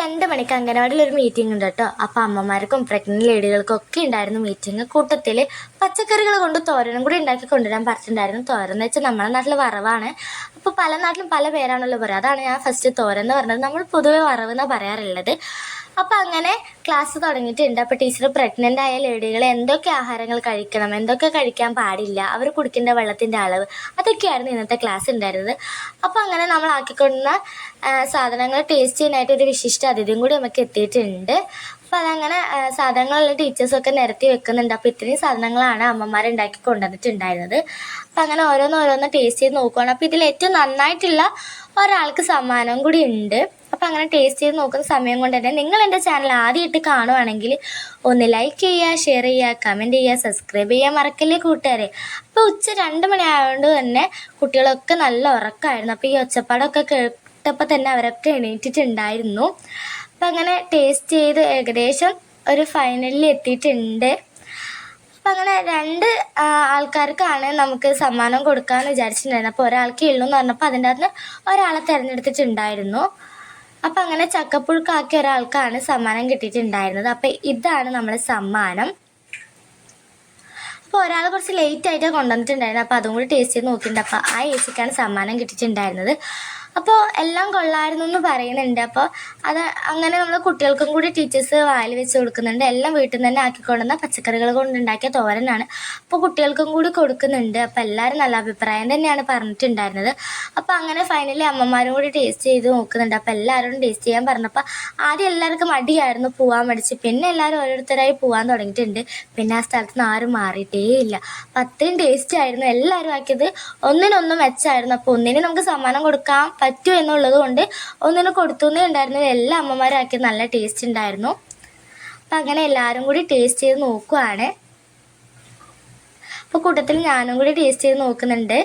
രണ്ട് മണിക്ക് അംഗനവാടിയിൽ ഒരു മീറ്റിംഗ് ഉണ്ട് കേട്ടോ. അപ്പോൾ അമ്മമാർക്കും പ്രഗ്നന്റ് ലേഡികൾക്കും ഒക്കെ ഉണ്ടായിരുന്നു മീറ്റിംഗ് കൂട്ടത്തിൽ പച്ചക്കറികൾ കൊണ്ട് തോരനും കൂടി ഉണ്ടാക്കി കൊണ്ടുവരാൻ പറഞ്ഞിട്ടുണ്ടായിരുന്നു. തോരൻ എന്ന് വെച്ചാൽ നമ്മുടെ നാട്ടിൽ വറവാണ്. അപ്പോൾ പല നാട്ടിലും പല പേരാണല്ലോ പറയുക. അതാണ് ഞാൻ ഫസ്റ്റ് തോരൻ എന്ന് പറഞ്ഞത്. നമ്മൾ പൊതുവെ വറവ് എന്നാണ് പറയാറുള്ളത്. അപ്പോൾ അങ്ങനെ ക്ലാസ് തുടങ്ങിയിട്ടുണ്ട്. അപ്പോൾ ടീച്ചർ പ്രഗ്നന്റ് ആയ ലേഡികൾ എന്തൊക്കെ ആഹാരങ്ങൾ കഴിക്കണം എന്തൊക്കെ കഴിക്കാൻ പാടില്ല അവർ കുടിക്കേണ്ട വെള്ളത്തിന്റെ അളവ് അതൊക്കെയായിരുന്നു ഇന്നത്തെ ക്ലാസ് ഉണ്ടായിരുന്നത്. അപ്പോൾ അങ്ങനെ നമ്മൾ ആക്കിക്കൊണ്ടുന്ന സാധനങ്ങൾ ടേസ്റ്റ് ചെയ്യാനായിട്ട് ഒരു വിശിഷ്ട അതിഥിയും കൂടി നമുക്ക് എത്തിയിട്ടുണ്ട്. അപ്പോൾ അതങ്ങനെ സാധനങ്ങളുള്ള ടീച്ചേഴ്സൊക്കെ നിരത്തി വെക്കുന്നുണ്ട്. അപ്പോൾ ഇത്രയും സാധനങ്ങളാണ് അമ്മമാർ ഉണ്ടാക്കി കൊണ്ടുവന്നിട്ടുണ്ടായിരുന്നത്. അപ്പോൾ അങ്ങനെ ഓരോന്ന് ഓരോന്ന് ടേസ്റ്റ് ചെയ്ത് നോക്കുവാണ്. അപ്പോൾ ഇതിൽ ഏറ്റവും നന്നായിട്ടുള്ള ഒരാൾക്ക് സമ്മാനം കൂടി ഉണ്ട്. അപ്പോൾ അങ്ങനെ ടേസ്റ്റ് ചെയ്ത് നോക്കുന്ന സമയം കൊണ്ട് തന്നെ നിങ്ങൾ എന്റെ ചാനൽ ആദ്യമായിട്ട് കാണുവാണെങ്കിൽ ഒന്ന് ലൈക്ക് ചെയ്യുക ഷെയർ ചെയ്യുക കമന്റ് ചെയ്യുക സബ്സ്ക്രൈബ് ചെയ്യുക മറക്കല്ലേ കൂട്ടുകാരെ? അപ്പോൾ ഉച്ച രണ്ട് മണി ആയതുകൊണ്ട് തന്നെ കുട്ടികളൊക്കെ നല്ല ഉറക്കമായിരുന്നു അപ്പോൾ ഈ ഒച്ചപ്പാടൊക്കെ കേട്ടപ്പോൾ തന്നെ അവരൊക്കെ എണീറ്റിട്ടുണ്ടായിരുന്നു. അപ്പം അങ്ങനെ ടേസ്റ്റ് ചെയ്ത് ഏകദേശം ഒരു ഫൈനലിൽ എത്തിയിട്ടുണ്ട്. അപ്പം അങ്ങനെ രണ്ട് ആൾക്കാർക്കാണ് നമുക്ക് സമ്മാനം കൊടുക്കാമെന്ന് വിചാരിച്ചിട്ടുണ്ടായിരുന്നു അപ്പോൾ ഒരാൾക്ക് ഉള്ളൂ എന്ന് പറഞ്ഞപ്പോൾ അതിന്റെ അകത്ത് ഒരാളെ തിരഞ്ഞെടുത്തിട്ടുണ്ടായിരുന്നു. അപ്പം അങ്ങനെ ചക്കപ്പുഴുക്കാക്കിയ ഒരാൾക്കാണ് സമ്മാനം കിട്ടിയിട്ടുണ്ടായിരുന്നത്. അപ്പം ഇതാണ് നമ്മുടെ സമ്മാനം. അപ്പോൾ ഒരാൾ കുറച്ച് ലേറ്റ് ആയിട്ട് കൊണ്ടുവന്നിട്ടുണ്ടായിരുന്നു അപ്പോൾ അതും കൂടി ടേസ്റ്റ് ചെയ്ത് നോക്കിയിട്ടുണ്ട്. അപ്പോൾ ആ ഏച്ചിക്കാണ് സമ്മാനം കിട്ടിയിട്ടുണ്ടായിരുന്നത്. അപ്പോൾ എല്ലാം കൊള്ളായിരുന്നു എന്ന് പറയുന്നുണ്ട്. അപ്പോൾ അത് അങ്ങനെ നമ്മൾ കുട്ടികൾക്കും കൂടി ടീച്ചേഴ്സ് വായിൽ വെച്ച് കൊടുക്കുന്നുണ്ട്. എല്ലാം വീട്ടിൽ നിന്ന് തന്നെ ആക്കിക്കൊണ്ടുവന്ന പച്ചക്കറികൾ കൊണ്ടുണ്ടാക്കിയ തോരനാണ്. അപ്പോൾ കുട്ടികൾക്കും കൂടി കൊടുക്കുന്നുണ്ട്. അപ്പോൾ എല്ലാവരും നല്ല അഭിപ്രായം തന്നെയാണ് പറഞ്ഞിട്ടുണ്ടായിരുന്നത്. അപ്പോൾ അങ്ങനെ ഫൈനലി അമ്മമാരും കൂടി ടേസ്റ്റ് ചെയ്ത് നോക്കുന്നുണ്ട്. അപ്പോൾ എല്ലാവരും ടേസ്റ്റ് ചെയ്യാൻ പറഞ്ഞപ്പോൾ ആദ്യം എല്ലാവർക്കും മടിയായിരുന്നു പോകാൻ മടിച്ച് പിന്നെ എല്ലാവരും ഓരോരുത്തരായി പോകാൻ തുടങ്ങിയിട്ടുണ്ട്. പിന്നെ ആ സ്ഥലത്ത് നിന്ന് ആരും മാറിയിട്ടേ ഇല്ല അപ്പം അത്രയും ടേസ്റ്റ് ആയിരുന്നു. എല്ലാവരും ആക്കിയത് ഒന്നിനൊന്നും മെച്ചമായിരുന്നു അപ്പോൾ ഒന്നിനെ നമുക്ക് സമ്മാനം കൊടുക്കാൻ പറ്റൂ എന്നുള്ളത് കൊണ്ട് ഒന്നിന് കൊടുത്തുന്നേ ഉണ്ടായിരുന്നു എല്ലാ അമ്മമാരാക്കി നല്ല ടേസ്റ്റ് ഉണ്ടായിരുന്നു. അപ്പം അങ്ങനെ എല്ലാവരും കൂടി ടേസ്റ്റ് ചെയ്ത് നോക്കുവാണ്. അപ്പോൾ കൂട്ടത്തിൽ ഞാനും കൂടി ടേസ്റ്റ് ചെയ്ത് നോക്കുന്നുണ്ട്.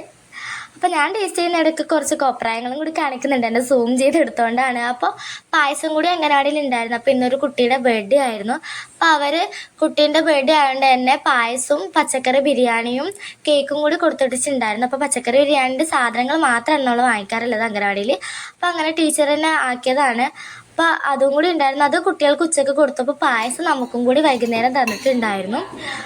അപ്പോൾ ഞാൻ ടേസ്റ്റ് ചെയ്യുന്ന ഇടയ്ക്ക് കുറച്ച് കോപ്രായങ്ങളും കൂടി കാണിക്കുന്നുണ്ട്. എന്നെ സൂം ചെയ്ത് എടുത്തോണ്ടാണ് അപ്പോൾ പായസം കൂടി അംഗനവാടിയിൽ ഉണ്ടായിരുന്നു അപ്പോൾ ഇന്നൊരു കുട്ടിയുടെ ബർത്ത്ഡേ ആയിരുന്നു. അപ്പോൾ അവർ കുട്ടീന്റെ ബർത്ത്ഡേ ആയതുകൊണ്ട് തന്നെ പായസവും പച്ചക്കറി ബിരിയാണിയും കേക്കും കൂടി കൊടുത്തിട്ടുണ്ടായിരുന്നു അപ്പോൾ പച്ചക്കറി ബിരിയാണിന്റെ സാധനങ്ങൾ നമ്മൾ വാങ്ങിക്കാറുള്ളത് അംഗനവാടിയിൽ അപ്പോൾ അങ്ങനെ ടീച്ചർ തന്നെ ആക്കിയതാണ്. അപ്പോൾ അതും കൂടി ഉണ്ടായിരുന്നു. അത് കുട്ടികൾക്ക് ഉച്ചയ്ക്ക് കൊടുത്തപ്പോൾ പായസം നമുക്കും കൂടി വൈകുന്നേരം തന്നിട്ടുണ്ടായിരുന്നു.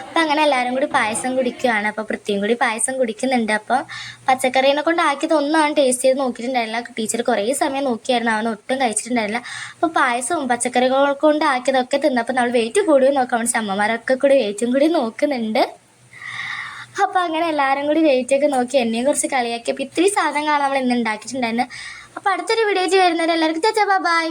അപ്പൊ അങ്ങനെ എല്ലാവരും കൂടി പായസം കുടിക്കുകയാണ് അപ്പോൾ പ്രത്യേകം കൂടി പായസം കുടിക്കുന്നുണ്ട്. അപ്പോൾ പച്ചക്കറീനെ കൊണ്ട് ആക്കിയത് ഒന്നും അവൻ ടേസ്റ്റ് ചെയ്ത് നോക്കിയിട്ടുണ്ടായിരുന്നില്ല. ടീച്ചർ കുറേ സമയം നോക്കിയായിരുന്നു. അവൻ ഒട്ടും കഴിച്ചിട്ടുണ്ടായിരുന്നില്ല. അപ്പോൾ പായസവും പച്ചക്കറികൾ കൊണ്ട് ആക്കിയതൊക്കെ തിന്നപ്പോൾ നമ്മൾ വെയിറ്റ് കൂടുകയും നോക്കാം. അവന്റെ അമ്മമാരൊക്കെ കൂടി വെയിറ്റും കൂടി നോക്കുന്നുണ്ട്. അപ്പോൾ അങ്ങനെ എല്ലാവരും കൂടി വെയിറ്റ് ഒക്കെ നോക്കി എന്നെയും കുറച്ച് കളിയാക്കി അപ്പോൾ ഇത്തിരി സാധനങ്ങളാണ് നമ്മൾ ഇന്ന് ഉണ്ടാക്കിയിട്ടുണ്ടായിരുന്നത്. അപ്പോൾ അടുത്തൊരു വീഡിയോ വരുന്നവരെല്ലാവർക്കും ചേച്ചാ ബൈ